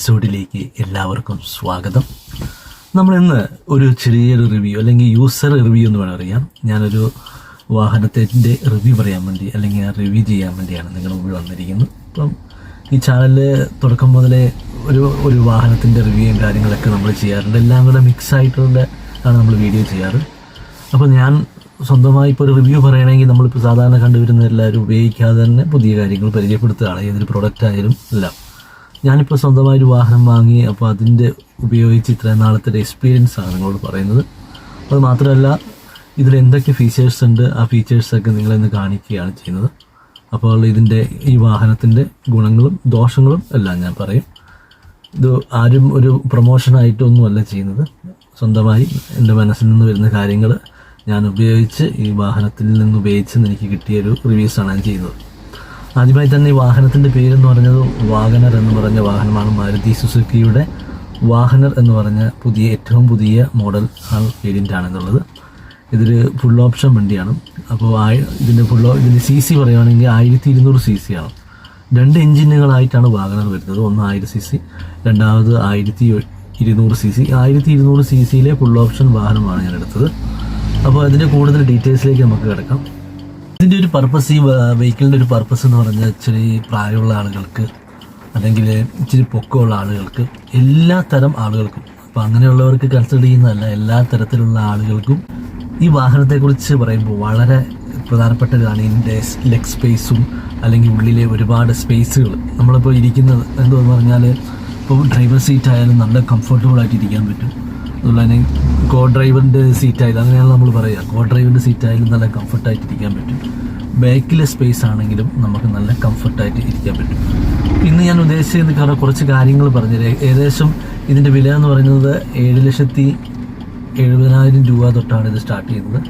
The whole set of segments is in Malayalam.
എപ്പിസോഡിലേക്ക് എല്ലാവർക്കും സ്വാഗതം. നമ്മൾ ഇന്ന് ഒരു ചെറിയൊരു റിവ്യൂ അല്ലെങ്കിൽ യൂസർ റിവ്യൂ എന്ന് വേണം അറിയാം ഞാനൊരു വാഹനത്തിന്റെ റിവ്യൂ പറയാൻ വേണ്ടി അല്ലെങ്കിൽ റിവ്യൂ ചെയ്യാൻ വേണ്ടിയാണ് നിങ്ങളുടെ മുമ്പിൽ വന്നിരിക്കുന്നത്. അപ്പം ഈ ചാനലിൽ തുടക്കം മുതലേ ഒരു ഒരു വാഹനത്തിന്റെ റിവ്യൂയും കാര്യങ്ങളൊക്കെ നമ്മൾ ചെയ്യാറുണ്ട്. എല്ലാം കൂടെ മിക്സ് ആയിട്ടുള്ള ആണ് നമ്മൾ വീഡിയോ ചെയ്യാറ്. അപ്പോൾ ഞാൻ സ്വന്തമായി ഇപ്പോൾ ഒരു റിവ്യൂ പറയണമെങ്കിൽ നമ്മളിപ്പോൾ സാധാരണ കണ്ടുവരുന്ന എല്ലാവരും ഉപയോഗിക്കാതെ തന്നെ പുതിയ കാര്യങ്ങൾ പരിചയപ്പെടുത്തുകയാണ്. ഏതൊരു പ്രൊഡക്റ്റ് ആയാലും എല്ലാം. ഞാനിപ്പോൾ സ്വന്തമായി ഒരു വാഹനം വാങ്ങി അപ്പോൾ അതിന്റെ ഉപയോഗിച്ച് ഇത്രയും നാളത്തെ ഒരു എക്സ്പീരിയൻസ് ആണ് നിങ്ങളോട് പറയുന്നത്. അത് മാത്രമല്ല ഇതിൽ എന്തൊക്കെ ഫീച്ചേഴ്സ് ഉണ്ട് ആ ഫീച്ചേഴ്സൊക്കെ നിങ്ങളിന്ന് കാണിക്കുകയാണ് ചെയ്യുന്നത്. അപ്പോൾ ഇതിന്റെ ഈ വാഹനത്തിന്റെ ഗുണങ്ങളും ദോഷങ്ങളും എല്ലാം ഞാൻ പറയും. ഇത് ആരും ഒരു പ്രൊമോഷനായിട്ടൊന്നുമല്ല ചെയ്യുന്നത്. സ്വന്തമായി എന്റെ മനസ്സിൽ നിന്ന് വരുന്ന കാര്യങ്ങൾ ഞാൻ ഉപയോഗിച്ച് ഈ വാഹനത്തിൽ നിന്ന് ഉപയോഗിച്ച് എനിക്ക് കിട്ടിയൊരു റിവ്യൂസാണ് ഞാൻ ചെയ്യുന്നത്. ആദ്യമായി തന്നെ ഈ വാഹനത്തിന്റെ പേരെന്ന് പറഞ്ഞത് വാഗനർ എന്ന് പറഞ്ഞ വാഹനമാണ് മാരുതി സുസുക്കിയുടെ വാഹനർ എന്ന് പറഞ്ഞ പുതിയ ഏറ്റവും പുതിയ മോഡൽ വേരിയന്റ് ആണെന്നുള്ളത്. ഇതൊരു ഫുൾ ഓപ്ഷൻ വണ്ടിയാണ്. അപ്പോൾ ആ ഇതിന്റെ ഫുൾ ഇതിന്റെ സി സി പറയുകയാണെങ്കിൽ ആയിരത്തി ഇരുന്നൂറ് സി സി ആണ്. രണ്ട് എഞ്ചിനുകളായിട്ടാണ് വാഗണർ വരുന്നത്. ഒന്ന് ആയിരം സി സി രണ്ടാമത് ആയിരത്തി ഇരുന്നൂറ് സി സി ആയിരത്തി ഇരുന്നൂറ് സി സിയിലെ ഫുൾ ഓപ്ഷൻ വാഹനമാണ് ഞാൻ എടുത്തത്. അപ്പോൾ അതിന്റെ കൂടുതൽ ഡീറ്റെയിൽസിലേക്ക് നമുക്ക് കിടക്കാം. ഇതിന്റെ ഒരു പർപ്പസ് ഈ വെഹിക്കിളിന്റെ ഒരു പർപ്പസ് എന്ന് പറഞ്ഞാൽ ഇച്ചിരി പ്രായമുള്ള ആളുകൾക്ക് അല്ലെങ്കിൽ ഇച്ചിരി പൊക്കമുള്ള ആളുകൾക്ക് എല്ലാ തരം ആളുകൾക്കും അപ്പോൾ അങ്ങനെയുള്ളവർക്ക് കൺസിഡർ ചെയ്യുന്നതല്ല എല്ലാ തരത്തിലുള്ള ആളുകൾക്കും ഈ വാഹനത്തെക്കുറിച്ച് പറയുമ്പോൾ വളരെ പ്രധാനപ്പെട്ട ഇതാണ് ഇതിന്റെ ലെഗ് സ്പേസും അല്ലെങ്കിൽ ഉള്ളിലെ ഒരുപാട് സ്പേസുകൾ നമ്മളിപ്പോൾ ഇരിക്കുന്നത് എന്തെന്ന് പറഞ്ഞാൽ ഇപ്പോൾ ഡ്രൈവർ സീറ്റ് ആയാലും നല്ല കംഫർട്ടബിൾ ആയിട്ട് ഇരിക്കാൻ പറ്റും. അതുപോലെ കോ ഡ്രൈവറിന്റെ സീറ്റായാലും അങ്ങനെയാണ് നമ്മൾ പറയുക കോ ഡ്രൈവറിന്റെ സീറ്റായാലും നല്ല കംഫർട്ടായിട്ട് ഇരിക്കാൻ പറ്റും. ബാക്കിലെ സ്പേസ് ആണെങ്കിലും നമുക്ക് നല്ല കംഫർട്ടായിട്ട് ഇരിക്കാൻ പറ്റും. ഇന്ന് ഞാൻ ഉദ്ദേശിച്ചിരുന്ന കാരണം കുറച്ച് കാര്യങ്ങൾ പറഞ്ഞു ഏകദേശം ഇതിന്റെ വില എന്ന് പറയുന്നത് ഏഴ് ലക്ഷത്തി എഴുപതിനായിരം രൂപ തൊട്ടാണ് ഇത് സ്റ്റാർട്ട് ചെയ്യുന്നത്.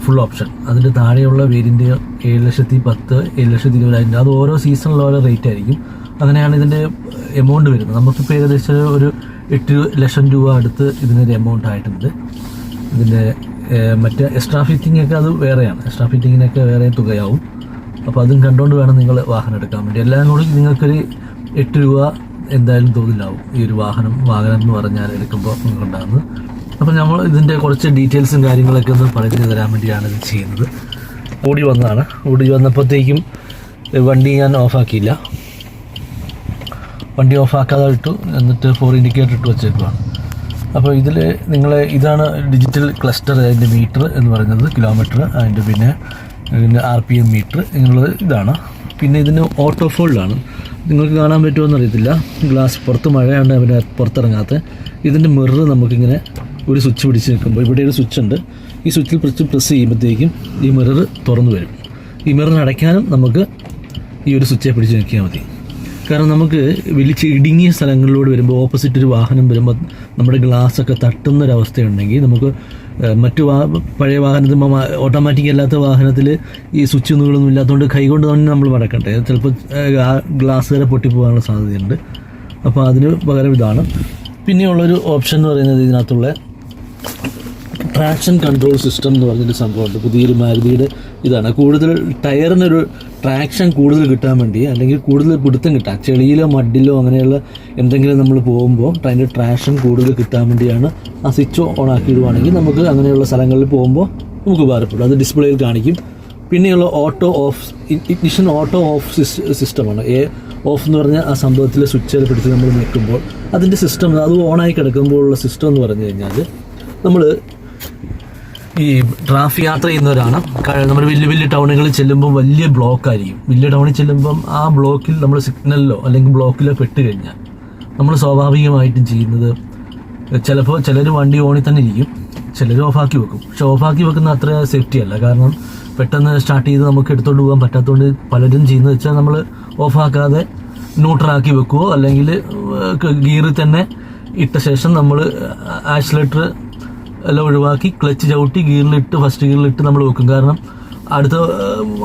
ഫുൾ ഓപ്ഷൻ അതിന്റെ താഴെയുള്ള വേരിന്റെ ഏഴ് ലക്ഷത്തി പത്ത് ഏഴ് ലക്ഷത്തി ഇരുപതിനായിരം രൂപ. അത് ഓരോ സീസണിൽ ഓരോ റേറ്റ് ആയിരിക്കും. അങ്ങനെയാണ് ഇതിന്റെ എമൗണ്ട് വരുന്നത്. നമുക്കിപ്പോൾ ഏകദേശം ഒരു എട്ട് ലക്ഷം രൂപ അടുത്ത് ഇതിനൊരു എമൗണ്ട് ആയിട്ടുണ്ട്. ഇതിന്റെ മറ്റേ എക്സ്ട്രാ ഫിറ്റിംഗ് ഒക്കെ അത് വേറെയാണ്. എക്സ്ട്രാ ഫിറ്റിങ്ങിനൊക്കെ വേറെ തുകയാവും. അപ്പോൾ അതും കണ്ടുകൊണ്ട് വേണം നിങ്ങൾ വാഹനം എടുക്കാൻ വേണ്ടി. എല്ലാം കൂടി നിങ്ങൾക്കൊരു എട്ട് രൂപ എന്തായാലും തോതിലാവും. ഈ ഒരു വാഹനം വാഹനം എന്ന് പറഞ്ഞാൽ എടുക്കുമ്പോൾ നിങ്ങളുണ്ടാകുന്നത് അപ്പോൾ നമ്മൾ ഇതിന്റെ കുറച്ച് ഡീറ്റെയിൽസും കാര്യങ്ങളൊക്കെ ഒന്ന് പറഞ്ഞു തരാൻ വേണ്ടിയാണ് ഇത് ചെയ്യുന്നത്. ഓടി വന്നതാണ്. ഓടി വന്നപ്പോഴത്തേക്കും വണ്ടി ഞാൻ ഓഫാക്കിയില്ല വണ്ടി ഓഫാക്കാതെ ഇട്ടു എന്നിട്ട് ഫോർ ഇൻഡിക്കേറ്റർ ഇട്ട് വെച്ചേക്കുവാണ് അപ്പോൾ ഇതിൽ നിങ്ങൾ ഇതാണ് ഡിജിറ്റൽ ക്ലസ്റ്റർ അതിന്റെ മീറ്റർ എന്ന് പറയുന്നത് കിലോമീറ്റർ അതിന്റെ പിന്നെ ഇതിന്റെ ആർ പി എം മീറ്റർ ഇങ്ങനെയുള്ളത് ഇതാണ്. പിന്നെ ഇതിന് ഓട്ടോ ഫോൾഡാണ് നിങ്ങൾക്ക് കാണാൻ പറ്റുമോ എന്നറിയത്തില്ല ഗ്ലാസ് പുറത്ത് മഴയാണ് പിന്നെ പുറത്തിറങ്ങാത്ത. ഇതിന്റെ മിറർ നമുക്കിങ്ങനെ ഒരു സ്വിച്ച് പിടിച്ച് നിൽക്കുമ്പോൾ ഇവിടെ ഒരു സ്വിച്ച് ഉണ്ട്. ഈ സ്വിച്ചിൽ പിടിച്ച് പ്രസ് ചെയ്യുമ്പോഴത്തേക്കും ഈ മിറർ തുറന്നു വരും. ഈ മിറർ അടയ്ക്കാനും നമുക്ക് ഈ ഒരു സ്വിച്ചെ പിടിച്ച് നിൽക്കിയാൽ മതി. കാരണം നമുക്ക് വലിയ ഇടുങ്ങിയ സ്ഥലങ്ങളിലൂടെ വരുമ്പോൾ ഓപ്പോസിറ്റ് ഒരു വാഹനം വരുമ്പോൾ നമ്മുടെ ഗ്ലാസ് ഒക്കെ തട്ടുന്ന ഒരു അവസ്ഥയുണ്ടെങ്കിൽ നമുക്ക് മറ്റു വാ പഴയ വാഹനത്തിൽ ഓട്ടോമാറ്റിക് അല്ലാത്ത വാഹനത്തിൽ ഈ സ്വിച്ച് ഒന്നുകളൊന്നും ഇല്ലാത്തതുകൊണ്ട് കൈകൊണ്ട് തന്നെ നമ്മൾ മടക്കട്ടെ ചിലപ്പോൾ ഗ്ലാസ് വരെ പൊട്ടിപ്പോകാനുള്ള സാധ്യതയുണ്ട്. അപ്പോൾ അതിന് പകരം ഇതാണ്. പിന്നെയുള്ളൊരു ഓപ്ഷൻ എന്ന് പറയുന്നത് ഇതിനകത്തുള്ള ട്രാക്ഷൻ കൺട്രോൾ സിസ്റ്റം എന്ന് പറഞ്ഞൊരു സംഭവമുണ്ട്. പുതിയൊരു മാരുതിയുടെ ഇതാണ്. കൂടുതൽ ടയറിനൊരു ട്രാക്ഷൻ കൂടുതൽ കിട്ടാൻ വേണ്ടി അല്ലെങ്കിൽ കൂടുതൽ പിടുത്തം കിട്ടാൻ ചെളിയിലോ മഡിലോ അങ്ങനെയുള്ള എന്തെങ്കിലും നമ്മൾ പോകുമ്പോൾ അതിന്റെ ട്രാക്ഷൻ കൂടുതൽ കിട്ടാൻ വേണ്ടിയാണ് ആ സ്വിച്ച് ഓൺ ആക്കിയിടുവാണെങ്കിൽ നമുക്ക് അങ്ങനെയുള്ള സ്ഥലങ്ങളിൽ പോകുമ്പോൾ നമുക്ക് ഉപകാരപ്പെടും. അത് ഡിസ്പ്ലേയിൽ കാണിക്കും. പിന്നെയുള്ള auto off ignition auto off സിസ്റ്റമാണ് എ ഓഫ് എന്ന് പറഞ്ഞാൽ ആ സംഭവത്തിൽ സ്വിച്ച് പിടിച്ച് നമ്മൾ നിൽക്കുമ്പോൾ അതിന്റെ സിസ്റ്റം അത് ഓണായി കിടക്കുമ്പോഴുള്ള സിസ്റ്റം എന്ന് പറഞ്ഞു കഴിഞ്ഞാൽ നമ്മൾ ഈ ട്രാഫിക് യാത്ര ചെയ്യുന്നവരാണ്. നമ്മൾ വലിയ വലിയ ടൗണുകളിൽ ചെല്ലുമ്പോൾ വലിയ ബ്ലോക്ക് ആയിരിക്കും വലിയ ടൗണിൽ ചെല്ലുമ്പം ആ ബ്ലോക്കിൽ നമ്മൾ സിഗ്നലിലോ അല്ലെങ്കിൽ ബ്ലോക്കിലോ പെട്ട് കഴിഞ്ഞാൽ നമ്മൾ സ്വാഭാവികമായിട്ടും ചെയ്യുന്നത് ചിലപ്പോൾ ചിലർ വണ്ടി ഓണിൽ തന്നെ ഇരിക്കും. ചിലർ ഓഫാക്കി വെക്കും. പക്ഷെ ഓഫാക്കി വെക്കുന്ന അത്ര സേഫ്റ്റി അല്ല. കാരണം പെട്ടെന്ന് സ്റ്റാർട്ട് ചെയ്ത് നമുക്ക് എടുത്തോണ്ട് പോകാൻ പറ്റാത്തതുകൊണ്ട് പലരും ചെയ്യുന്നത് വെച്ചാൽ നമ്മൾ ഓഫാക്കാതെ ന്യൂട്രലാക്കി വെക്കുവോ അല്ലെങ്കിൽ ഗിയറിൽ തന്നെ ഇട്ട ശേഷം നമ്മൾ ആക്സിലേറ്റർ എല്ലാം ഒഴിവാക്കി ക്ലച്ച് ചവിട്ടി ഗിയറിലിട്ട് ഫസ്റ്റ് ഗിയറിലിട്ട് നമ്മൾ വെക്കും. കാരണം അടുത്ത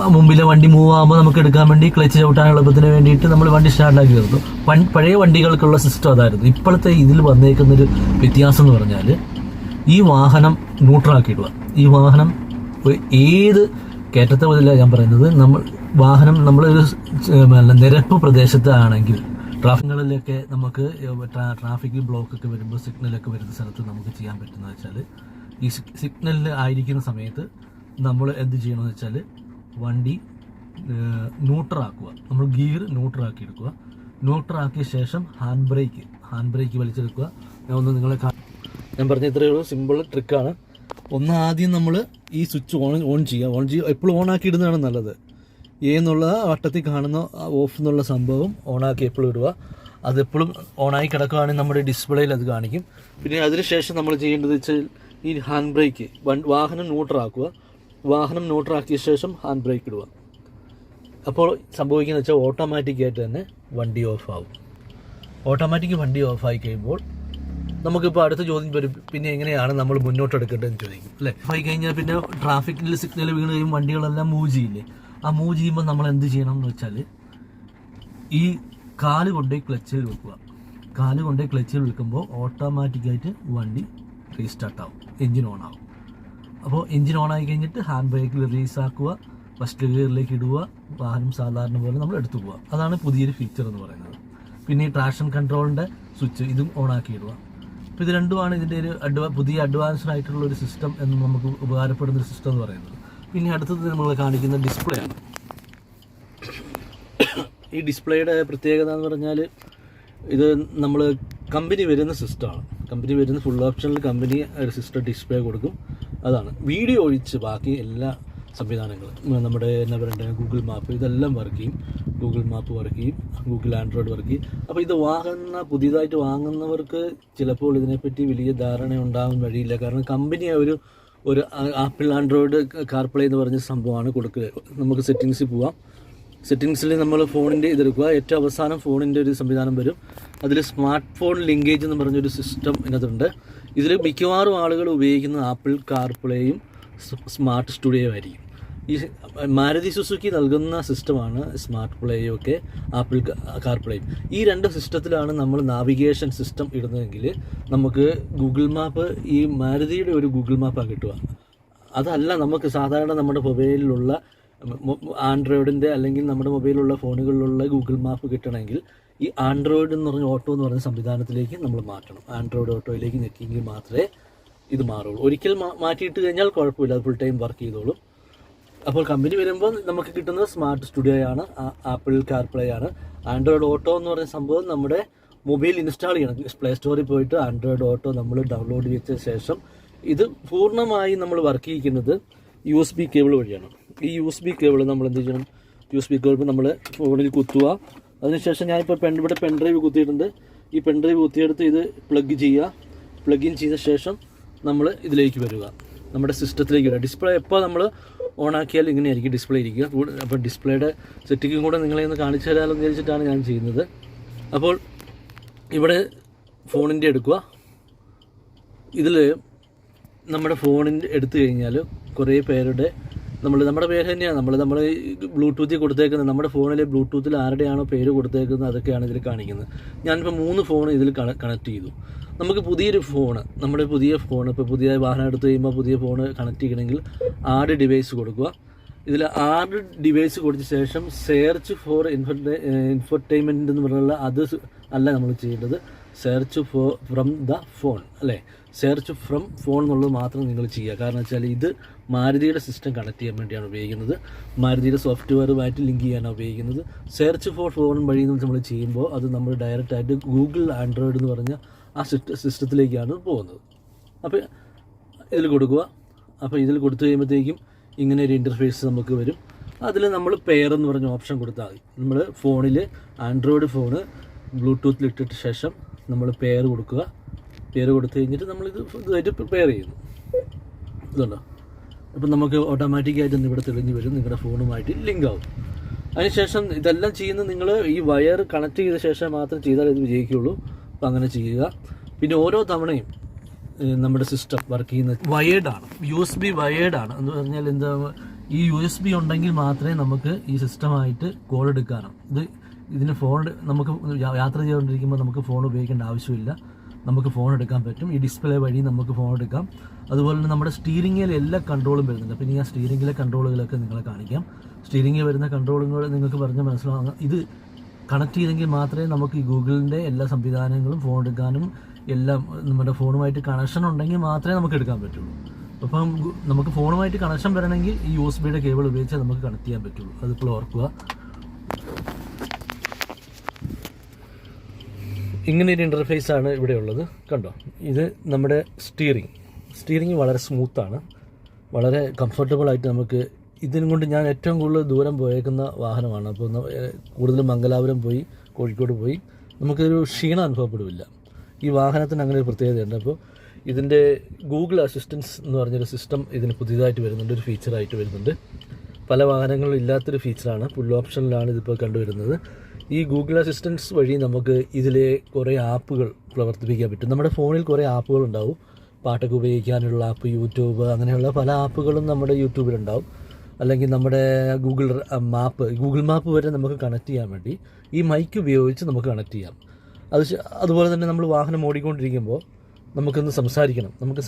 മുമ്പിലെ വണ്ടി മൂവ് ആകുമ്പോൾ നമുക്ക് എടുക്കാൻ വേണ്ടി ക്ലച്ച് ചവിട്ടാൻ എളുപ്പത്തിന് വേണ്ടിയിട്ട് നമ്മൾ വണ്ടി സ്റ്റാർട്ടാക്കി നിർത്തും പൺ- പഴയ വണ്ടികൾക്കുള്ള സിസ്റ്റം അതായിരുന്നു. ഇപ്പോഴത്തെ ഇതിൽ വന്നേക്കുന്നൊരു വ്യത്യാസം എന്ന് പറഞ്ഞാൽ ഈ വാഹനം ന്യൂട്രലാക്കിയിടുക ഈ വാഹനം ഏത് കയറ്റത്തെ മുതലാണ് ഞാൻ പറയുന്നത്. നമ്മൾ വാഹനം നമ്മളൊരു നിരപ്പ് പ്രദേശത്താണെങ്കിൽ ട്രാഫിക്കുകളിലൊക്കെ നമുക്ക് ട്രാഫിക് ബ്ലോക്ക് ഒക്കെ വരുമ്പോൾ സിഗ്നലൊക്കെ വരുന്ന സ്ഥലത്ത് നമുക്ക് ചെയ്യാൻ പറ്റുന്ന വെച്ചാൽ ഈ സിഗ്നലിൽ ആയിരിക്കുന്ന സമയത്ത് നമ്മൾ എന്ത് ചെയ്യണമെന്ന് വെച്ചാൽ വണ്ടി ന്യൂട്രാക്കുക. നമ്മൾ ഗിയർ ന്യൂട്രാക്കി എടുക്കുക. ന്യൂട്രാക്കിയ ശേഷം ഹാൻഡ് ബ്രേക്ക് ഹാൻഡ് ബ്രേക്ക് വലിച്ചെടുക്കുക. ഞാൻ ഒന്ന് നിങ്ങളെ ഞാൻ പറഞ്ഞ ഇത്രയേ ഉള്ളൂ. സിമ്പിൾ ട്രിക്കാണ് ഒന്ന് ആദ്യം നമ്മൾ ഈ സ്വിച്ച് ഓൺ ഓൺ ചെയ്യുക. ഓൺ ചെയ്യുക. എപ്പോഴും ഓൺ ആക്കി ഇടുന്നതാണ് നല്ലത്. എ എന്നുള്ള വട്ടത്തിൽ കാണുന്ന ഓഫ് എന്നുള്ള സംഭവം ഓണാക്കി എപ്പോഴും ഇടുക. അതെപ്പോഴും ഓണായി കിടക്കുകയാണെങ്കിൽ നമ്മുടെ ഡിസ്പ്ലേയിൽ അത് കാണിക്കും. പിന്നെ അതിനുശേഷം നമ്മൾ ചെയ്യേണ്ടത് വെച്ചാൽ ഈ ഹാൻഡ് ബ്രേക്ക് വാഹനം ന്യൂട്രാക്കുക. വാഹനം ന്യൂട്രാക്കിയ ശേഷം ഹാൻഡ് ബ്രേക്ക് ഇടുക. അപ്പോൾ സംഭവിക്കുന്നത് വെച്ചാൽ ഓട്ടോമാറ്റിക്കായിട്ട് തന്നെ വണ്ടി ഓഫ് ആവും. ഓട്ടോമാറ്റിക് വണ്ടി ഓഫായി കഴിയുമ്പോൾ നമുക്കിപ്പോൾ അടുത്ത ചോദ്യം വരും. പിന്നെ എങ്ങനെയാണ് നമ്മൾ മുന്നോട്ട് എടുക്കേണ്ടതെന്ന് ചോദിക്കും അല്ലേ? ആയി കഴിഞ്ഞാൽ പിന്നെ ട്രാഫിക്കിൽ സിഗ്നൽ വീണ് കഴിയുമ്പോൾ വണ്ടികളെല്ലാം മൂവ് ചെയ്യില്ലേ? ആ മൂവ് ചെയ്യുമ്പോൾ നമ്മൾ എന്ത് ചെയ്യണം എന്ന് വെച്ചാൽ ഈ കാൽ കൊണ്ടേ ക്ലച്ചിൽ വെക്കുക. കാൽ കൊണ്ടേ ക്ലച്ചിൽ വെക്കുമ്പോൾ ഓട്ടോമാറ്റിക്കായിട്ട് വണ്ടി റീസ്റ്റാർട്ട് ആവും. എഞ്ചിൻ ഓൺ ആവും. അപ്പോൾ എഞ്ചിൻ ഓൺ ആയി കഴിഞ്ഞിട്ട് ഹാൻഡ് ബ്രേക്കിൽ റിലീസ് ആക്കുക. ഫസ്റ്റ് ഗിയറിലേക്ക് ഇടുക. വാഹനം സാധാരണ പോലെ നമ്മൾ എടുത്തു പോവുക. അതാണ് പുതിയൊരു ഫീച്ചർ എന്ന് പറയുന്നത്. പിന്നെ ഈ ട്രാക്ഷൻ കൺട്രോളിന്റെ സ്വിച്ച് ഇതും ഓൺ ആക്കി ഇടുക. അപ്പോൾ ഇത് രണ്ടുമാണ് ഇതിന്റെ ഒരു അഡ്വാ പുതിയ അഡ്വാൻസ്ഡ് ആയിട്ടുള്ള ഒരു സിസ്റ്റം എന്ന് നമുക്ക് ഉപകാരപ്പെടുന്ന ഒരു സിസ്റ്റം എന്ന് പറയുന്നത്. പിന്നെ അടുത്തത് നമ്മൾ കാണിക്കുന്ന ഡിസ്പ്ലേ ആണ്. ഈ ഡിസ്പ്ലേയുടെ പ്രത്യേകത എന്ന് പറഞ്ഞാൽ ഇത് നമ്മൾ കമ്പനി വരുന്ന സിസ്റ്റമാണ് കമ്പനി വരുന്ന ഫുൾ ഓപ്ഷനിൽ കമ്പനി ഒരു സിസ്റ്റം ഡിസ്പ്ലേ കൊടുക്കും. അതാണ്. വീഡിയോ ഒഴിച്ച് ബാക്കി എല്ലാ സംവിധാനങ്ങളും. നമ്മുടെ എന്നാ പറയണ്ടത് ഗൂഗിൾ മാപ്പ് ഇതെല്ലാം വർക്ക് ചെയ്യും. ഗൂഗിൾ മാപ്പ് വർക്ക് ചെയ്യും. ഗൂഗിൾ ആൻഡ്രോയിഡ് വർക്ക് ചെയ്യും. അപ്പോൾ ഇത് വാങ്ങുന്ന പുതിയതായിട്ട് വാങ്ങുന്നവർക്ക് ചിലപ്പോൾ ഇതിനെപ്പറ്റി വലിയ ധാരണ ഉണ്ടാകാൻ വഴിയില്ല. കാരണം കമ്പനി ഒരു ഒരു ആപ്പിൾ ആൻഡ്രോയിഡ് കാർപ്ലേ എന്ന് പറഞ്ഞ സംഭവമാണ് കൊടുക്കുക നമുക്ക് സെറ്റിങ്സിൽ പോവാം. സെറ്റിങ്സിൽ നമ്മൾ ഫോണിന്റെ ഇതെടുക്കുക. ഏറ്റവും അവസാനം ഫോണിന്റെ ഒരു സംവിധാനം വരും. അതിൽ സ്മാർട്ട് ഫോൺ ലിങ്കേജ് എന്ന് പറഞ്ഞൊരു സിസ്റ്റം ഇതിനകത്തുണ്ട്. ഇതിൽ മിക്കവാറും ആളുകൾ ഉപയോഗിക്കുന്ന ആപ്പിൾ കാർപ്ലേയും സ്മാർട്ട് സ്റ്റുഡിയോ ആയിരിക്കും. ഈ മാരുതി സുസുക്കി നൽകുന്ന സിസ്റ്റമാണ് സ്മാർട്ട് പ്ലേയും ഒക്കെ ആപ്പിൾ കാർപ്ലേയും ഈ രണ്ട് സിസ്റ്റത്തിലാണ് നമ്മൾ നാവിഗേഷൻ സിസ്റ്റം ഇടുന്നതെങ്കിൽ നമുക്ക് ഗൂഗിൾ മാപ്പ് ഈ മാരുതിയുടെ ഒരു ഗൂഗിൾ മാപ്പാണ് കിട്ടുക. അതല്ല നമുക്ക് സാധാരണ നമ്മുടെ മൊബൈലിലുള്ള ആൻഡ്രോയിഡിന്റെ അല്ലെങ്കിൽ നമ്മുടെ മൊബൈലിലുള്ള ഫോണുകളിലുള്ള ഗൂഗിൾ മാപ്പ് കിട്ടണമെങ്കിൽ ഈ ആൻഡ്രോയിഡ് എന്ന് പറഞ്ഞ ഓട്ടോ എന്ന് പറഞ്ഞ സംവിധാനത്തിലേക്ക് നമ്മൾ മാറ്റണം. ആൻഡ്രോയിഡ് ഓട്ടോയിലേക്ക് ഞെക്കിയെങ്കിൽ മാത്രമേ ഇത് മാറുള്ളൂ. ഒരിക്കൽ മാറ്റിയിട്ട് കഴിഞ്ഞാൽ കുഴപ്പമില്ല. അത് ഫുൾ ടൈം വർക്ക് ചെയ്തോളും. അപ്പോൾ കമ്പനി വരുമ്പോൾ നമുക്ക് കിട്ടുന്നത് സ്മാർട്ട് സ്റ്റുഡിയോ ആണ് ആപ്പിൾ കാർപ്ലേ ആണ്. ആൻഡ്രോയിഡ് ഓട്ടോ എന്ന് പറയുന്ന സംഭവം നമ്മുടെ മൊബൈൽ ഇൻസ്റ്റാൾ ചെയ്യണം. പ്ലേ സ്റ്റോറിൽ പോയിട്ട് ആൻഡ്രോയിഡ് ഓട്ടോ നമ്മൾ ഡൗൺലോഡ് ചെയ്ത ശേഷം ഇത് പൂർണമായി നമ്മൾ വർക്ക് ചെയ്യിക്കുന്നത് യു എസ് ബി കേബിൾ വഴിയാണ്. ഈ യു എസ് ബി കേബിൾ നമ്മൾ എന്ത് ചെയ്യണം? യു എസ് ബി കേബിൾ നമ്മൾ ഫോണിൽ കുത്തുക. അതിനുശേഷം ഞാനിപ്പോൾ പെൺ ഇവിടെ പെൻ ഡ്രൈവ് കുത്തിയിട്ടുണ്ട്. ഈ പെൻ ഡ്രൈവ് കുത്തിയെടുത്ത് ഇത് പ്ലഗ് ചെയ്യുക. പ്ലഗ് ഇൻ ചെയ്ത ശേഷം നമ്മൾ ഇതിലേക്ക് വരിക. നമ്മുടെ സിസ്റ്റത്തിലേക്ക് വരിക. ഡിസ്പ്ലേ എപ്പോൾ നമ്മൾ ഓൺ ആക്കിയാൽ ഇങ്ങനെയായിരിക്കും ഡിസ്പ്ലേ ഇരിക്കുക. അപ്പോൾ ഡിസ്പ്ലേയുടെ സെറ്റിങ്ങും കൂടെ നിങ്ങളെ ഒന്ന് കാണിച്ചു തരാമെന്ന് വിചാരിച്ചിട്ടാണ് ഞാൻ ചെയ്യുന്നത്. അപ്പോൾ ഇവിടെ ഫോണിന്റെ എടുക്കുക. ഇതിൽ നമ്മുടെ ഫോണിന്റെ എടുത്തു കഴിഞ്ഞാൽ കുറേ പേരുടെ നമ്മൾ നമ്മുടെ പേര് തന്നെയാണ്. നമ്മൾ നമ്മൾ ബ്ലൂടൂത്തിൽ കൊടുത്തേക്കുന്നത്. നമ്മുടെ ഫോണിൽ ബ്ലൂടൂത്തിൽ ആരുടെയാണോ പേര് കൊടുത്തേക്കുന്നത് അതൊക്കെയാണ് ഇതിൽ കാണിക്കുന്നത്. ഞാനിപ്പോൾ മൂന്ന് ഫോൺ ഇതിൽ കണക്ട് ചെയ്തു. നമുക്ക് പുതിയൊരു ഫോണ് നമ്മുടെ പുതിയ ഫോൺ ഇപ്പോൾ പുതിയ വാഹനം എടുത്തു കഴിയുമ്പോൾ പുതിയ ഫോൺ കണക്ട് ചെയ്യണമെങ്കിൽ ആഡ് ഡിവൈസ് കൊടുക്കുക. ഇതിൽ ആറ് ഡിവൈസ് കൊടുത്ത ശേഷം സെർച്ച് ഫോർ ഇൻഫർടൈ ഇൻഫർടൈൻമെന്റ് എന്ന് പറഞ്ഞുള്ള അത് അല്ല നമ്മൾ ചെയ്യേണ്ടത്. Search for from the phone അല്ലേ? സെർച്ച് ഫ്രം ഫോൺ എന്നുള്ളത് മാത്രം നിങ്ങൾ ചെയ്യുക. കാരണം വെച്ചാൽ ഇത് മാരുതിയുടെ സിസ്റ്റം കണക്ട് ചെയ്യാൻ വേണ്ടിയാണ് ഉപയോഗിക്കുന്നത്. മാരുതിയുടെ സോഫ്റ്റ്വെയറുമായിട്ട് ലിങ്ക് ചെയ്യാനാണ് ഉപയോഗിക്കുന്നത്. സെർച്ച് ഫോർ ഫോൺ വഴി നമ്മൾ ചെയ്യുമ്പോൾ അത് നമ്മൾ ഡയറക്റ്റായിട്ട് ഗൂഗിൾ ആൻഡ്രോയിഡ് എന്ന് പറഞ്ഞ ആ സിസ്റ്റത്തിലേക്കാണ് പോകുന്നത്. അപ്പോൾ ഇതിൽ കൊടുക്കുക. അപ്പോൾ ഇതിൽ കൊടുത്തു കഴിയുമ്പോഴത്തേക്കും ഇങ്ങനെ ഒരു ഇന്റർഫേസ് നമുക്ക് വരും. അതിൽ നമ്മൾ പെയർ എന്ന് പറഞ്ഞ ഓപ്ഷൻ കൊടുത്താൽ മതി. നമ്മൾ ഫോണിൽ ആൻഡ്രോയിഡ് ഫോണ് ബ്ലൂടൂത്തിൽ ഇട്ടിട്ട് ശേഷം നമ്മൾ പെയർ കൊടുക്കുക. പെയർ കൊടുത്തു കഴിഞ്ഞിട്ട് നമ്മളിത് ഇതായിട്ട് പ്രിപ്പയർ ചെയ്യുന്നു. ഇതുണ്ടോ? അപ്പം നമുക്ക് ഓട്ടോമാറ്റിക്കായിട്ട് ഇവിടെ തെളിഞ്ഞ് വരും. നിങ്ങളുടെ ഫോണുമായിട്ട് ലിങ്ക് ആവും. അതിനുശേഷം ഇതെല്ലാം ചെയ്യുന്നത് നിങ്ങൾ ഈ വയർ കണക്ട് ചെയ്ത ശേഷം മാത്രം ചെയ്താൽ ഇത് വിജയിക്കുകയുള്ളൂ അങ്ങനെ ചെയ്യുക. പിന്നെ ഓരോ തവണയും നമ്മുടെ സിസ്റ്റം വർക്ക് ചെയ്യുന്ന വയേർഡാണ് യു എസ് ബി വയേർഡാണ് എന്ന് പറഞ്ഞാൽ എന്താ ഈ യു എസ് ബി ഉണ്ടെങ്കിൽ മാത്രമേ നമുക്ക് ഈ സിസ്റ്റമായിട്ട് കോൾ എടുക്കാനും. ഇത് ഇതിന് ഫോൺ നമുക്ക് യാത്ര ചെയ്തുകൊണ്ടിരിക്കുമ്പോൾ നമുക്ക് ഫോൺ ഉപയോഗിക്കേണ്ട ആവശ്യമില്ല. നമുക്ക് ഫോൺ എടുക്കാൻ പറ്റും. ഈ ഡിസ്പ്ലേ വഴി നമുക്ക് ഫോൺ എടുക്കാം. അതുപോലെ തന്നെ നമ്മുടെ സ്റ്റീറിങ്ങിൽ എല്ലാ കൺട്രോളും വരുന്നുണ്ട്. പിന്നെ ആ സ്റ്റീറിങ്ങിലെ കൺട്രോളുകളൊക്കെ നിങ്ങളെ കാണിക്കാം. സ്റ്റീറിങ്ങിൽ വരുന്ന കൺട്രോളുകൾ നിങ്ങൾക്ക് പറഞ്ഞാൽ മനസ്സിലാവാം ഇത് കണക്ട് ചെയ്തെങ്കിൽ മാത്രമേ നമുക്ക് ഈ ഗൂഗിളിന്റെ എല്ലാ സംവിധാനങ്ങളും ഫോൺ എടുക്കാനും എല്ലാം നമ്മുടെ ഫോണുമായിട്ട് കണക്ഷൻ ഉണ്ടെങ്കിൽ മാത്രമേ നമുക്ക് എടുക്കാൻ പറ്റുള്ളൂ. അപ്പം നമുക്ക് ഫോണുമായിട്ട് കണക്ഷൻ വരണമെങ്കിൽ ഈ യു എസ് ബിയുടെ കേബിൾ ഉപയോഗിച്ച് നമുക്ക് കണക്ട് ചെയ്യാൻ പറ്റുള്ളൂ. അതിപ്പോൾ ഓർക്കുക. ഇങ്ങനെ ഒരു ഇന്റർഫേസ് ആണ് ഇവിടെ ഉള്ളത്. കണ്ടോ? ഇത് നമ്മുടെ സ്റ്റിയറിംഗ് സ്റ്റിയറിംഗ് വളരെ സ്മൂത്താണ് വളരെ കംഫർട്ടബിളായിട്ട് നമുക്ക് ഇതിനും കൊണ്ട് ഞാൻ ഏറ്റവും കൂടുതൽ ദൂരം പോയേക്കുന്ന വാഹനമാണ്. അപ്പോൾ കൂടുതൽ മംഗലാപുരം പോയി കോഴിക്കോട് പോയി. നമുക്കൊരു ക്ഷീണം അനുഭവപ്പെടില്ല ഈ വാഹനത്തിന് അങ്ങനെ ഒരു പ്രത്യേകതയുണ്ട്. അപ്പോൾ ഇതിന്റെ ഗൂഗിൾ അസിസ്റ്റൻസ് എന്ന് പറഞ്ഞൊരു സിസ്റ്റം ഇതിന് പുതിയതായിട്ട് വരുന്നുണ്ട്. ഒരു ഫീച്ചറായിട്ട് വരുന്നുണ്ട്. പല വാഹനങ്ങളും ഇല്ലാത്തൊരു ഫീച്ചറാണ് ഫുൾ ഓപ്ഷനിലാണ് ഇതിപ്പോൾ കണ്ടുവരുന്നത്. ഈ ഗൂഗിൾ അസിസ്റ്റൻസ് വഴി നമുക്ക് ഇതിലെ കുറേ ആപ്പുകൾ പ്രവർത്തിപ്പിക്കാൻ പറ്റും. നമ്മുടെ ഫോണിൽ കുറേ ആപ്പുകൾ ഉണ്ടാവും. പാട്ടൊക്കെ ഉപയോഗിക്കാനുള്ള ആപ്പ് യൂട്യൂബ് അങ്ങനെയുള്ള പല ആപ്പുകളും നമ്മുടെ യൂട്യൂബിലുണ്ടാവും. അല്ലെങ്കിൽ നമ്മുടെ ഗൂഗിൾ മാപ്പ് ഗൂഗിൾ മാപ്പ് വരെ നമുക്ക് കണക്ട് ചെയ്യാൻ വേണ്ടി ഈ മൈക്ക് ഉപയോഗിച്ച് നമുക്ക് കണക്ട് ചെയ്യാം. അത് അതുപോലെ തന്നെ നമ്മൾ വാഹനം ഓടിക്കൊണ്ടിരിക്കുമ്പോൾ നമുക്കൊന്ന് സംസാരിക്കണം. നമുക്ക്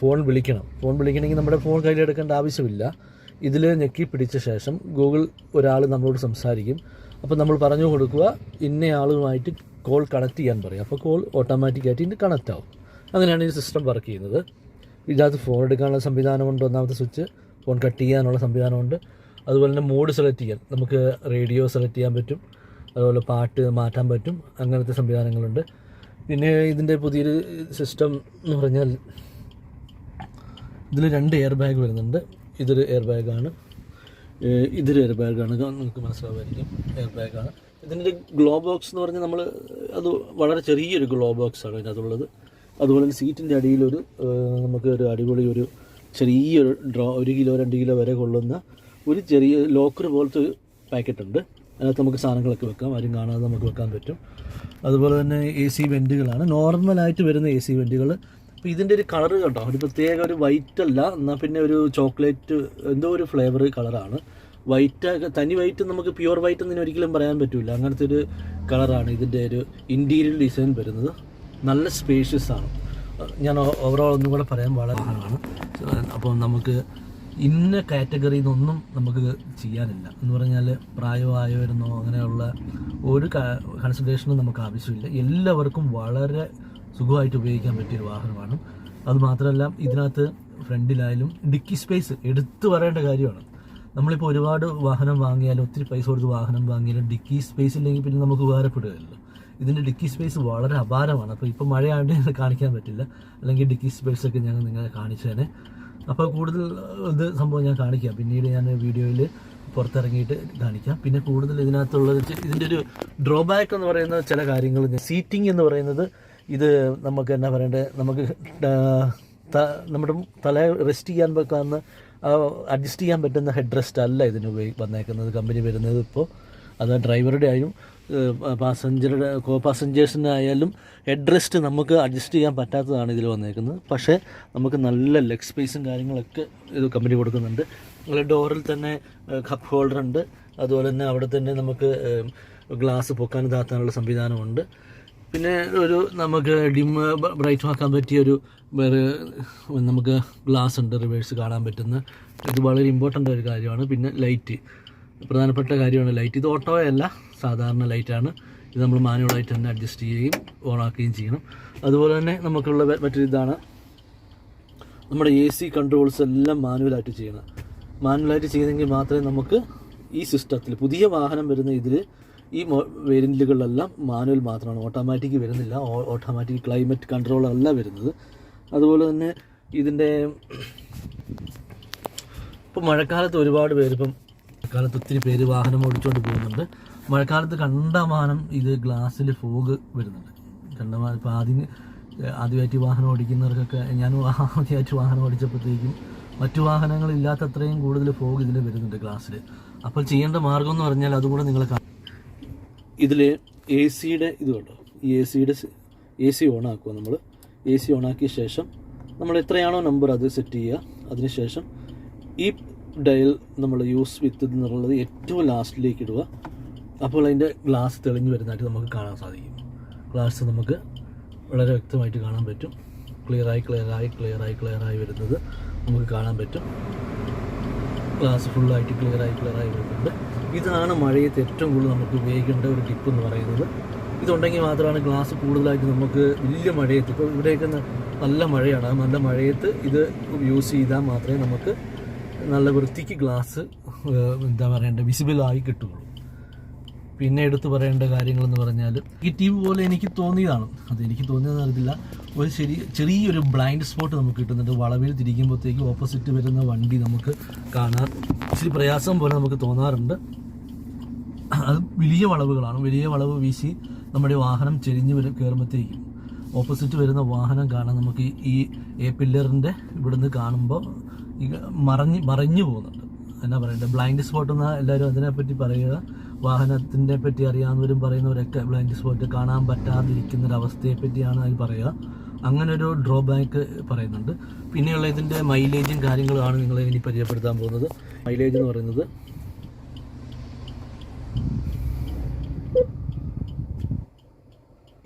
ഫോൺ വിളിക്കണം. ഫോൺ വിളിക്കണമെങ്കിൽ നമ്മുടെ ഫോൺ കയ്യിലെടുക്കേണ്ട ആവശ്യമില്ല. ഇതിൽ ഞെക്കി പിടിച്ച ശേഷം ഗൂഗിൾ ഒരാൾ നമ്മളോട് സംസാരിക്കും. അപ്പോൾ നമ്മൾ പറഞ്ഞു കൊടുക്കുക ഇന്ന ആളുമായിട്ട് കോൾ കണക്ട് ചെയ്യാൻ പറയും. അപ്പോൾ കോൾ ഓട്ടോമാറ്റിക്കായിട്ട് ഇതിന് കണക്റ്റ് ആവും. അങ്ങനെയാണ് ഈ സിസ്റ്റം വർക്ക് ചെയ്യുന്നത്. ഇതിനകത്ത് ഫോൺ എടുക്കാനുള്ള സംവിധാനമുണ്ട് ഒന്നാമത്തെ സ്വിച്ച് ഫോൺ കട്ട് ചെയ്യാനുള്ള സംവിധാനമുണ്ട്. അതുപോലെ തന്നെ മോഡ് സെലക്ട് ചെയ്യാൻ. നമുക്ക് റേഡിയോ സെലക്ട് ചെയ്യാൻ പറ്റും. അതുപോലെ പാട്ട് മാറ്റാൻ പറ്റും. അങ്ങനത്തെ സംവിധാനങ്ങളുണ്ട്. പിന്നെ ഇതിന്റെ പുതിയൊരു സിസ്റ്റം എന്ന് പറഞ്ഞാൽ ഇതിൽ രണ്ട് എയർ ബാഗ് വരുന്നുണ്ട്. ഇതൊരു എയർ ബാഗാണ് ഇതൊരു എയർ ബാഗാണ് നിങ്ങൾക്ക് മനസ്സിലാവുമായിരിക്കും. എയർ ബാഗാണ് ഇതിന്റെ ഗ്ലോ ബോക്സ് എന്ന് പറഞ്ഞാൽ നമ്മൾ അത് വളരെ ചെറിയൊരു ഗ്ലോ ബോക്സാണ് ഇതിനകത്തുള്ളത് അതുപോലെ തന്നെ സീറ്റിന്റെ അടിയിലൊരു നമുക്ക് ഒരു അടിപൊളി ഒരു ചെറിയൊരു ഡ്രോ ഒരു കിലോ രണ്ട് കിലോ വരെ കൊള്ളുന്ന ഒരു ചെറിയ ലോക്കർ പോലത്തെ ഒരു പാക്കറ്റ് ഉണ്ട് അതിനകത്ത് നമുക്ക് സാധനങ്ങളൊക്കെ വെക്കാം. ആരും കാണാതെ നമുക്ക് വെക്കാൻ പറ്റും. അതുപോലെ തന്നെ എ സി വെന്റുകളാണ്. നോർമലായിട്ട് വരുന്ന എ സി വെന്റുകൾ അപ്പോൾ ഇതിന്റെ ഒരു കളർ കേട്ടോ ഒരു പ്രത്യേക ഒരു വൈറ്റ് അല്ല. എന്നാൽ പിന്നെ ഒരു ചോക്ലേറ്റ് എന്തോ ഒരു ഫ്ലേവർ കളറാണ് വൈറ്റ് തനി വൈറ്റ് നമുക്ക് പ്യുവർ വൈറ്റ് എന്ന് ഒരിക്കലും പറയാൻ പറ്റില്ല അങ്ങനത്തെ ഒരു കളറാണ് ഇതിന്റെ ഒരു ഇന്റീരിയർ ഡിസൈൻ വരുന്നത്. നല്ല സ്പേഷ്യസ് ആണ്. ഞാൻ ഓവറോൾ ഒന്നും കൂടെ പറയാൻ വളരെ നല്ലതാണ്. അപ്പോൾ നമുക്ക് ഇന്ന കാറ്റഗറിയിൽ നിന്നൊന്നും നമുക്ക് ചെയ്യാനില്ല. എന്ന് പറഞ്ഞാൽ പ്രായമായവരെന്നോ അങ്ങനെയുള്ള ഒരു കൺസിഡറേഷനും നമുക്ക് ആവശ്യമില്ല. എല്ലാവർക്കും വളരെ സുഖമായിട്ട് ഉപയോഗിക്കാൻ പറ്റിയൊരു വാഹനമാണ്. അതുമാത്രമല്ല ഇതിനകത്ത് ഫ്രണ്ടിലായാലും ഡിക്കി സ്പേസ് എടുത്തു പറയേണ്ട കാര്യമാണ്. നമ്മളിപ്പോൾ ഒരുപാട് വാഹനം വാങ്ങിയാലും ഒത്തിരി പൈസ കൊടുത്ത് വാഹനം വാങ്ങിയാലും ഡിക്കി സ്പേസ് ഇല്ലെങ്കിൽ പിന്നെ നമുക്ക് ഉപകാരപ്പെടുകയല്ലോ ഇതിന്റെ ഡിക്കി സ്പേസ് വളരെ അപാരമാണ്. അപ്പോൾ ഇപ്പോൾ ഇത് കാണിക്കാൻ പറ്റില്ല. അല്ലെങ്കിൽ ഡിക്കി സ്പേസ് ഒക്കെ ഞങ്ങൾ നിങ്ങളെ കാണിച്ചേനെ. അപ്പോൾ കൂടുതൽ ഇത് സംഭവം ഞാൻ കാണിക്കാം. പിന്നീട് ഞാൻ വീഡിയോയിൽ പുറത്തിറങ്ങിയിട്ട് കാണിക്കാം. പിന്നെ കൂടുതൽ ഇതിനകത്തുള്ളത് ഇതിന്റെ ഒരു ഡ്രോബാക്ക് എന്ന് പറയുന്ന ചില കാര്യങ്ങൾ സീറ്റിംഗ് എന്ന് പറയുന്നത് ഇത് നമുക്ക് എന്നാ പറയണ്ടേ? നമുക്ക് നമ്മുടെ തല റെസ്റ്റ് ചെയ്യാൻ വെക്കാവുന്ന അഡ്ജസ്റ്റ് ചെയ്യാൻ പറ്റുന്ന ഹെഡ് റെസ്റ്റ് അല്ല ഇതിന് ഉപയോഗി വന്നേക്കുന്നത്. കമ്പനി വരുന്നത് ഇപ്പോൾ അത് ഡ്രൈവറുടെ ആയാലും പാസഞ്ചറുടെ കോ പാസഞ്ചേഴ്സിനായാലും ഹെഡ്റെസ്റ്റ് നമുക്ക് അഡ്ജസ്റ്റ് ചെയ്യാൻ പറ്റാത്തതാണ് ഇതിൽ വന്നേക്കുന്നത്. പക്ഷേ നമുക്ക് നല്ല ലെഗ് സ്പേസും കാര്യങ്ങളൊക്കെ ഇത് കമ്പനി കൊടുക്കുന്നുണ്ട്. ഡോറിൽ തന്നെ കപ്പ് ഹോൾഡർ ഉണ്ട്. അതുപോലെ തന്നെ അവിടെ തന്നെ നമുക്ക് ഗ്ലാസ് പൊക്കാൻ താത്താനുള്ള സംവിധാനമുണ്ട്. പിന്നെ ഒരു നമുക്ക് ഡിം ബ്രൈറ്റ് ആക്കാൻ പറ്റിയ ഒരു വേറെ നമുക്ക് ഗ്ലാസ് ഉണ്ട് റിവേഴ്സ് കാണാൻ പറ്റുന്ന. ഇത് വളരെ ഇമ്പോർട്ടന്റ് ഒരു കാര്യമാണ്. പിന്നെ ലൈറ്റ് പ്രധാനപ്പെട്ട കാര്യമാണ് ലൈറ്റ് ഇത് ഓട്ടോ അല്ല. സാധാരണ ലൈറ്റാണ്. ഇത് നമ്മൾ മാനുവലായിട്ട് തന്നെ അഡ്ജസ്റ്റ് ചെയ്യുകയും ഓണാക്കുകയും ചെയ്യണം. അതുപോലെ തന്നെ നമുക്കുള്ള മറ്റൊരിതാണ് നമ്മുടെ എ സി കൺട്രോൾസ് എല്ലാം മാനുവലായിട്ട് ചെയ്യണം. മാനുവലായിട്ട് ചെയ്തെങ്കിൽ മാത്രമേ നമുക്ക് ഈ സിസ്റ്റത്തിൽ പുതിയ വാഹനം വരുന്ന ഇതിൽ ഈ വേരിയന്റുകളിലെല്ലാം മാനുവൽ മാത്രമാണ്. ഓട്ടോമാറ്റിക് വരുന്നില്ല. ഓട്ടോമാറ്റിക് ക്ലൈമറ്റ് കൺട്രോൾ അല്ല വരുന്നത്. അതുപോലെ തന്നെ ഇതിന്റെ ഇപ്പോൾ മഴക്കാലത്ത് ഒരുപാട് പേര് മഴക്കാലത്ത് ഒത്തിരി പേര് വാഹനം ഓടിച്ചുകൊണ്ട് പോകുന്നുണ്ട്. മഴക്കാലത്ത് കണ്ടമാനം ഇത് ഗ്ലാസ്സിൽ ഫോഗ് വരുന്നുണ്ട്. കണ്ടമാനം ഇപ്പോൾ ആദ്യം ആദ്യമായിട്ട് വാഹനം ഓടിക്കുന്നവർക്കൊക്കെ ഞാൻ ആദ്യമായിട്ട് വാഹനം ഓടിച്ചപ്പോഴത്തേക്കും മറ്റു വാഹനങ്ങളില്ലാത്ത അത്രയും കൂടുതൽ ഫോഗ് ഇതിൽ വരുന്നുണ്ട് ഗ്ലാസ്സിൽ അപ്പോൾ ചെയ്യേണ്ട മാർഗം എന്ന് പറഞ്ഞാൽ അതുകൂടെ നിങ്ങൾ ഇതിൽ എ സിയുടെ ഇത് കണ്ടോ? ഈ എ സിയുടെ എ സി ഓൺ ആക്കുക നമ്മൾ എ സി ഓൺ ആക്കിയ ശേഷം നമ്മൾ എത്രയാണോ നമ്പർ അത് സെറ്റ് ചെയ്യുക അതിനുശേഷം ഈ ഡയൽ നമ്മൾ യൂസ് വിത്ത് എന്നുള്ളത് ഏറ്റവും ലാസ്റ്റിലേക്ക് ഇടുക. അപ്പോൾ അതിന്റെ ഗ്ലാസ് തെളിഞ്ഞു വരുന്നതായിട്ട് നമുക്ക് കാണാൻ സാധിക്കും. ഗ്ലാസ് നമുക്ക് വളരെ വ്യക്തമായിട്ട് കാണാൻ പറ്റും. ക്ലിയറായി ക്ലിയറായി ക്ലിയറായി ക്ലിയറായി വരുന്നത് നമുക്ക് കാണാൻ പറ്റും. ഗ്ലാസ് ഫുള്ളായിട്ട് ക്ലിയറായി ക്ലിയറായി വരുന്നുണ്ട്. ഇതാണ് മഴയത്ത് ഏറ്റവും കൂടുതൽ നമുക്ക് ഉപയോഗിക്കേണ്ട ഒരു ടിപ്പ് എന്ന് പറയുന്നത്. ഇതുണ്ടെങ്കിൽ മാത്രമാണ് ഗ്ലാസ് കൂടുതലായിട്ട് നമുക്ക് വലിയ മഴയത്ത് ഇപ്പോൾ ഇവിടെയൊക്കെ നല്ല മഴയാണ്. നല്ല മഴയത്ത് ഇത് യൂസ് ചെയ്താൽ മാത്രമേ നമുക്ക് നല്ല വൃത്തിക്ക് ഗ്ലാസ് എന്താ പറയണ്ടത് വിസിബിളായി കിട്ടുകയുള്ളൂ പിന്നെ എടുത്തു പറയേണ്ട കാര്യങ്ങളെന്ന് പറഞ്ഞാൽ നെഗറ്റീവ് പോലെ എനിക്ക് തോന്നിയതാണ്. അത് എനിക്ക് തോന്നിയതെന്ന് അറിയത്തില്ല. ഒരു ശരി ചെറിയൊരു ബ്ലൈൻഡ് സ്പോട്ട് നമുക്ക് കിട്ടുന്നുണ്ട്. വളവിൽ തിരിക്കുമ്പോഴത്തേക്ക് ഓപ്പോസിറ്റ് വരുന്ന വണ്ടി നമുക്ക് കാണാൻ ഇച്ചിരി പ്രയാസം പോലെ നമുക്ക് തോന്നാറുണ്ട്. അത് വലിയ വളവുകളാണ്. വലിയ വളവ് വീശി നമ്മുടെ വാഹനം ചെരിഞ്ഞ് വരും കയറുമ്പോഴത്തേക്കും ഓപ്പോസിറ്റ് വരുന്ന വാഹനം കാണാൻ നമുക്ക് ഈ- എ പില്ലറിന്റെ ഇവിടുന്ന് കാണുമ്പോൾ മറഞ്ഞ് മറിഞ്ഞു പോകുന്നുണ്ട്. എന്നാ പറയണ്ടത് ബ്ലൈൻഡ് സ്പോട്ട് എന്ന് എല്ലാവരും അതിനെപ്പറ്റി പറയുക. വാഹനത്തിനെ പറ്റി അറിയാവുന്നവരും പറയുന്നവരൊക്കെ ബ്ലൈൻഡ് സ്പോട്ട് കാണാൻ പറ്റാതിരിക്കുന്ന അവസ്ഥയെ പറ്റിയാണ് അതിൽ പറയുക. അങ്ങനെ ഒരു ഡ്രോബാക്ക് പറയുന്നുണ്ട്. പിന്നെയുള്ള ഇതിന്റെ മൈലേജും കാര്യങ്ങളുമാണ് നിങ്ങളെ ഇനി പരിചയപ്പെടുത്താൻ പോകുന്നത്. മൈലേജ് എന്ന് പറയുന്നത്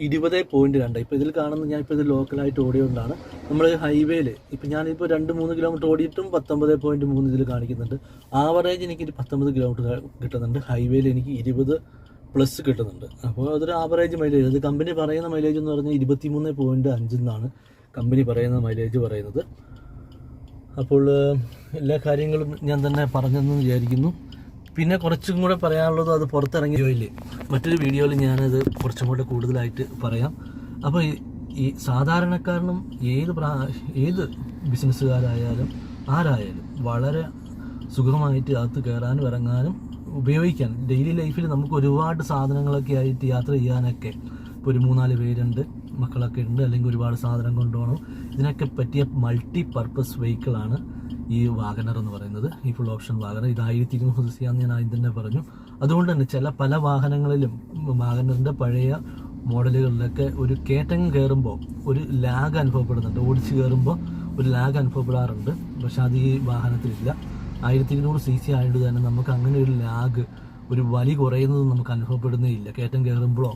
ഇരുപത് പോയിന്റ് രണ്ട്. ഇപ്പോൾ ഇതിൽ കാണുന്ന ഞാൻ ഇപ്പോൾ ഇത് ലോക്കലായിട്ട് ഓടിയതുകൊണ്ടാണ്. നമ്മൾ ഹൈവേയിൽ ഞാൻ ഞാനിപ്പോൾ രണ്ട് മൂന്ന് കിലോമീറ്റർ ഓടിയിട്ടും പത്തൊമ്പത് പോയിന്റ് മൂന്ന് ഇതിൽ കാണിക്കുന്നുണ്ട്. ആവറേജ് എനിക്ക് പത്തൊമ്പത് കിലോമീറ്റർ കിട്ടുന്നുണ്ട്. ഹൈവേയിൽ എനിക്ക് ഇരുപത് പ്ലസ് കിട്ടുന്നുണ്ട്. അപ്പോൾ അതൊരു ആവറേജ് മൈലേജ് അത് കമ്പനി പറയുന്ന മൈലേജ് എന്ന് പറഞ്ഞാൽ ഇരുപത്തി മൂന്ന് പോയിന്റ് നിന്നാണ് കമ്പനി പറയുന്ന മൈലേജ് പറയുന്നത്. അപ്പോൾ എല്ലാ കാര്യങ്ങളും ഞാൻ തന്നെ പറഞ്ഞെന്ന് വിചാരിക്കുന്നു. പിന്നെ കുറച്ചും കൂടെ പറയാനുള്ളത് അത് പുറത്തിറങ്ങി വീഡിയോയിൽ മറ്റൊരു വീഡിയോയിൽ ഞാനത് കുറച്ചും കൂടെ കൂടുതലായിട്ട് പറയാം. അപ്പോൾ ഈ സാധാരണക്കാരനും ഏത് പ്രാ ഏത് ബിസിനസ്സുകാരായാലും ആരായാലും വളരെ സുഖമായിട്ട് അകത്ത് കയറാനും ഇറങ്ങാനും ഉപയോഗിക്കാൻ. ഡെയിലി ലൈഫിൽ നമുക്ക് ഒരുപാട് സാധനങ്ങളൊക്കെ ആയിട്ട് യാത്ര ചെയ്യാനൊക്കെ ഇപ്പോൾ ഒരു മൂന്നാൽ പേരുണ്ട് മക്കളൊക്കെ ഉണ്ട് അല്ലെങ്കിൽ ഒരുപാട് സാധനം കൊണ്ടുപോകണം. ഇതിനൊക്കെ പറ്റിയ മൾട്ടി പർപ്പസ് വെഹിക്കിളാണ് ഈ വാഗനർ എന്ന് പറയുന്നത് ഈ ഫുൾ ഓപ്ഷൻ വാഗനർ ഇത് ആയിരത്തി ഇരുന്നൂറ് സി ആന്ന് ഞാൻ ആദ്യം തന്നെ പറഞ്ഞു. അതുകൊണ്ട് തന്നെ ചില പല വാഹനങ്ങളിലും വാഗനറിന്റെ പഴയ മോഡലുകളിലൊക്കെ ഒരു കേറ്റങ്ങ് കയറുമ്പോൾ ഒരു ലാഗ് അനുഭവപ്പെടുന്നുണ്ട്. ഓടിച്ച് കയറുമ്പോൾ ഒരു ലാഗ് അനുഭവപ്പെടാറുണ്ട്. പക്ഷെ അത് ഈ വാഹനത്തിലില്ല. ആയിരത്തി ഇരുന്നൂറ് സി സി ആയതുകൊണ്ട് തന്നെ നമുക്ക് അങ്ങനെ ഒരു ലാഗ് ഒരു വലി കുറയുന്നത് നമുക്ക് അനുഭവപ്പെടുന്നേ ഇല്ല. കയറ്റം കയറുമ്പോഴോ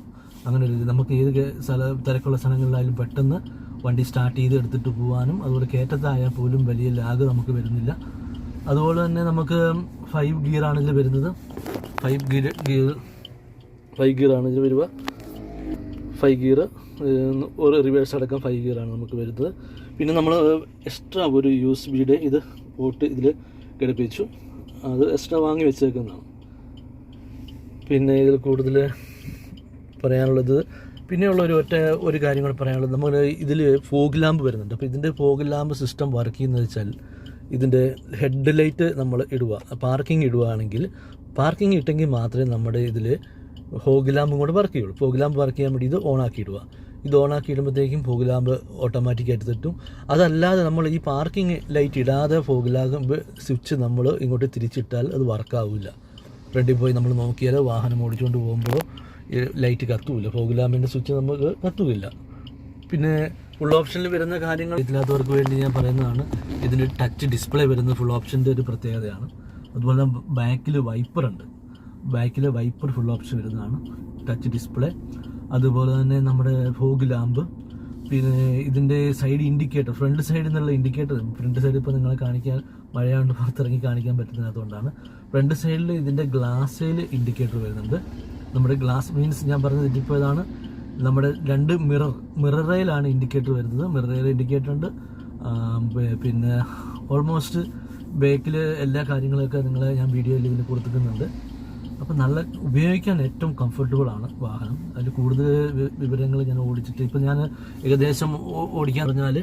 അങ്ങനെ ഒരു നമുക്ക് ഏത് സ്ഥല തിരക്കുള്ള സ്ഥലങ്ങളിലായാലും പെട്ടെന്ന് വണ്ടി സ്റ്റാർട്ട് ചെയ്ത് എടുത്തിട്ട് പോകാനും അതുപോലെ കയറ്റത്തായാൽ പോലും വലിയ ലാഗ് നമുക്ക് വരുന്നില്ല. അതുപോലെ തന്നെ നമുക്ക് ഫൈവ് ഗിയർ ആണ് ഇതിൽ വരുന്നത്. Five gear gear five gear ആണ് ഇതിൽ വരിക. ഫൈവ് ഗിയർ ഒരു റിവേഴ്സ് അടക്കം ഫൈവ് ഗിയർ ആണ് നമുക്ക് വരുന്നത്. പിന്നെ നമ്മൾ എക്സ്ട്രാ ഒരു യു എസ് ബിയുടെ ഇത് പോട്ട് ഇതിൽ ഘടിപ്പിച്ചു. അത് എക്സ്ട്രാ വാങ്ങി വെച്ചേക്കുന്നതാണ്. പിന്നെ ഇതിൽ കൂടുതൽ പറയാനുള്ളത് പിന്നെയുള്ള ഒരു ഒറ്റ ഒരു കാര്യം കൂടെ പറയാനുള്ളത്. നമ്മൾ ഇതിൽ ഫോഗ് ലാമ്പ് വരുന്നുണ്ട്. അപ്പോൾ ഇതിന്റെ ഫോഗ് ലാമ്പ് സിസ്റ്റം വർക്ക് ചെയ്യുന്നത് വെച്ചാൽ ഇതിന്റെ ഹെഡ് ലൈറ്റ് നമ്മൾ ഇടുക പാർക്കിംഗ് ഇടുകയാണെങ്കിൽ പാർക്കിംഗ് ഇട്ടെങ്കിൽ മാത്രമേ നമ്മുടെ ഇതിൽ ഫോഗ് ലാമ്പും കൂടെ വർക്ക് ചെയ്യുള്ളൂ. ഫോഗ് ലാമ്പ് വർക്ക് ചെയ്യാൻ വേണ്ടി ഇത് ഓണാക്കി ഇടുക. ഇത് ഓണാക്കി ഇടുമ്പോഴത്തേക്കും ഫോഗ് ലാമ്പ് ഓട്ടോമാറ്റിക്കായിട്ട് തെറ്റും. അതല്ലാതെ നമ്മൾ ഈ പാർക്കിംഗ് ലൈറ്റ് ഇടാതെ ഫോഗ് ലാമ്പ് സ്വിച്ച് നമ്മൾ ഇങ്ങോട്ട് തിരിച്ചിട്ടാൽ അത് വർക്കാവില്ല ഫ്രണ്ടിൽ പോയി നമ്മൾ നോക്കിയാൽ വാഹനം ഓടിച്ചുകൊണ്ട് പോകുമ്പോൾ ലൈറ്റ് കത്തുമില്ല ഫോഗ് ലാമ്പിന്റെ സ്വിച്ച് നമുക്ക് കത്തുകയില്ല പിന്നെ ഫുൾ ഓപ്ഷനിൽ വരുന്ന കാര്യങ്ങൾ ഇതില്ലാത്തവർക്ക് വേണ്ടി ഞാൻ പറയുന്നതാണ്. ഇതിന് ടച്ച് ഡിസ്പ്ലേ വരുന്ന ഫുൾ ഓപ്ഷന്റെ ഒരു പ്രത്യേകതയാണ്. അതുപോലെ ബാക്കിൽ വൈപ്പർ ഉണ്ട്. ബാക്കിൽ വൈപ്പർ ഫുൾ ഓപ്ഷൻ വരുന്നതാണ്. ടച്ച് ഡിസ്പ്ലേ അതുപോലെ തന്നെ നമ്മുടെ ഫോഗ് ലാമ്പ് പിന്നെ ഇതിന്റെ സൈഡ് ഇൻഡിക്കേറ്റർ ഫ്രണ്ട് സൈഡിൽ നിന്നുള്ള ഇൻഡിക്കേറ്റർ ഫ്രണ്ട് സൈഡ് ഇപ്പോൾ നിങ്ങളെ കാണിക്കാൻ മഴയാണ്ട് പുറത്തിറങ്ങി കാണിക്കാൻ പറ്റുന്നതുകൊണ്ടാണ് ഫ്രണ്ട് സൈഡിൽ ഇതിന്റെ ഗ്ലാസ്സിൽ ഇൻഡിക്കേറ്റർ വരുന്നുണ്ട്. നമ്മുടെ ഗ്ലാസ് മീൻസ് ഞാൻ പറഞ്ഞ് തെറ്റിപ്പോയതാണ് നമ്മുടെ രണ്ട് മിറർ മിററയിലാണ് ഇൻഡിക്കേറ്റർ വരുന്നത്. മിററയിൽ ഇൻഡിക്കേറ്റർ ഉണ്ട്. പിന്നെ ഓൾമോസ്റ്റ് ബേക്കിൽ എല്ലാ കാര്യങ്ങളൊക്കെ നിങ്ങൾ ഞാൻ വീഡിയോയിൽ ഇതിൽ കൊടുത്തിട്ടുണ്ട്. അപ്പോൾ നല്ല ഉപയോഗിക്കാൻ ഏറ്റവും കംഫർട്ടബിൾ ആണ് വാഹനം. അതിൽ കൂടുതൽ വിവരങ്ങൾ ഞാൻ ഓടിച്ചിട്ട് ഇപ്പം ഞാൻ ഏകദേശം ഓടിക്കാൻ പറഞ്ഞാൽ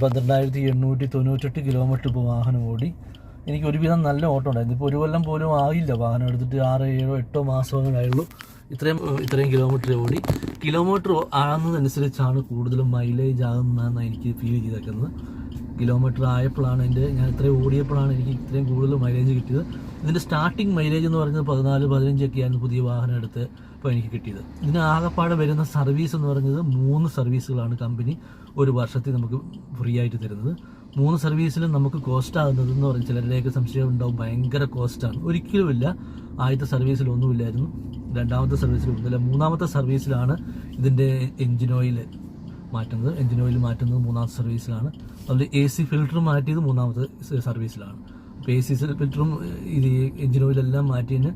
പന്ത്രണ്ടായിരത്തി എണ്ണൂറ്റി തൊണ്ണൂറ്റെട്ട് കിലോമീറ്റർ ഇപ്പോൾ വാഹനം ഓടി. എനിക്ക് ഒരുവിധം നല്ല ഓട്ടം ഉണ്ടായിരുന്നു ഇപ്പോൾ ഒരു കൊല്ലം പോലും ആയില്ല വാഹനം എടുത്തിട്ട് ആറ് ഏഴോ എട്ടോ മാസമേ ആയുള്ളൂ ഇത്രയും ഇത്രയും കിലോമീറ്റർ ഓടി. കിലോമീറ്റർ ആകുന്നതനുസരിച്ചാണ് കൂടുതലും മൈലേജ് ആകുന്നതെന്ന് എനിക്ക് ഫീൽ ചെയ്തേക്കുന്നത്. കിലോമീറ്റർ ആയപ്പോഴാണ് എന്റെ ഞാൻ ഇത്രയും ഓടിയപ്പോഴാണ് എനിക്ക് ഇത്രയും കൂടുതൽ മൈലേജ് കിട്ടിയത്. ഇതിന്റെ സ്റ്റാർട്ടിങ് മൈലേജ് എന്ന് പറയുന്നത് പതിനാല് പതിനഞ്ചൊക്കെയായിരുന്നു പുതിയ വാഹനം എടുത്ത് ഇപ്പോൾ എനിക്ക് കിട്ടിയത്. ഇതിന് ആകെപ്പാടെ വരുന്ന സർവീസ് എന്ന് പറയുന്നത് മൂന്ന് സർവീസുകളാണ് കമ്പനി ഒരു വർഷത്തിൽ നമുക്ക് ഫ്രീ ആയിട്ട് തരുന്നത്. മൂന്ന് സർവീസിലും നമുക്ക് കോസ്റ്റ് ആകുന്നത് എന്ന് പറഞ്ഞാൽ ചിലരിലേക്ക് സംശയം ഉണ്ടാവും. ഭയങ്കര കോസ്റ്റാണ് ഒരിക്കലുമില്ല ആദ്യത്തെ സർവീസിൽ ഒന്നുമില്ലായിരുന്നു. രണ്ടാമത്തെ സർവീസിൽ ഒന്നുമില്ല. മൂന്നാമത്തെ സർവീസിലാണ് ഇതിന്റെ എൻജിൻ ഓയിൽ മാറ്റുന്നത്. എൻജിൻ ഓയിൽ മാറ്റുന്നത് മൂന്നാമത്തെ സർവീസിലാണ്. അതിൽ എ സി ഫിൽറ്റർ മാറ്റിയത് മൂന്നാമത്തെ സർവീസിലാണ്. അപ്പോൾ എ സി ഫിൽറ്ററും ഇത് എഞ്ചിൻ ഓയിലെല്ലാം മാറ്റിയതിന്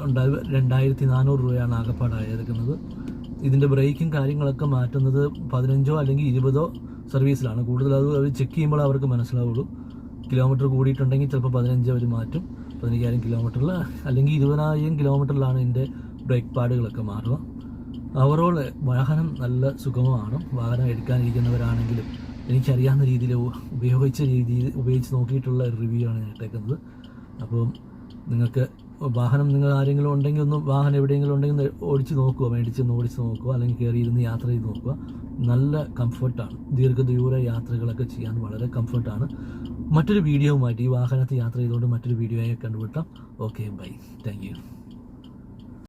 ഉണ്ടായ രണ്ടായിരത്തി നാനൂറ് രൂപയാണ് ആകപ്പാടായിരിക്കുന്നത് ഇതിന്റെ ബ്രേക്കും കാര്യങ്ങളൊക്കെ മാറ്റുന്നത് പതിനഞ്ചോ അല്ലെങ്കിൽ ഇരുപതോ സർവീസിലാണ്. കൂടുതൽ അത് അവർ ചെക്ക് ചെയ്യുമ്പോൾ അവർക്ക് മനസ്സിലാവുള്ളൂ. കിലോമീറ്റർ കൂടിയിട്ടുണ്ടെങ്കിൽ ചിലപ്പോൾ പതിനഞ്ച് അവർ മാറ്റും. പതിനയ്യായിരം കിലോമീറ്ററിൽ അല്ലെങ്കിൽ ഇരുപതിനായിരം കിലോമീറ്ററിലാണ് ഇതിന്റെ ബ്രേക്ക് പാഡുകളൊക്കെ മാറുക. ഓവറോൾ വാഹനം നല്ല സുഗമമാണ്. വാഹനം എടുക്കാനിരിക്കുന്നവരാണെങ്കിലും എനിക്കറിയാവുന്ന രീതിയിൽ ഉപയോഗിച്ച രീതിയിൽ ഉപയോഗിച്ച് നോക്കിയിട്ടുള്ള റിവ്യൂ ആണ് ഞാൻ ഇട്ടേക്കുന്നത്. അപ്പോൾ നിങ്ങൾക്ക് വാഹനം നിങ്ങൾ ആരെങ്കിലും ഉണ്ടെങ്കിൽ ഒന്ന് വാഹനം എവിടെയെങ്കിലും ഉണ്ടെങ്കിൽ ഓടിച്ച് നോക്കുക. മേടിച്ച് ഒന്ന് ഓടിച്ച് നോക്കുക. അല്ലെങ്കിൽ കയറി ഇരുന്ന് യാത്ര ചെയ്ത് നോക്കുക. നല്ല കംഫർട്ടാണ് ദീർഘദൂര യാത്രകളൊക്കെ ചെയ്യാൻ വളരെ കംഫർട്ടാണ് മറ്റൊരു വീഡിയോവുമായിട്ട് ഈ വാഹനത്തിൽ യാത്ര ചെയ്തുകൊണ്ട് മറ്റൊരു വീഡിയോയെ കണ്ടുപിട്ടാം ഓക്കെ ബൈ താങ്ക്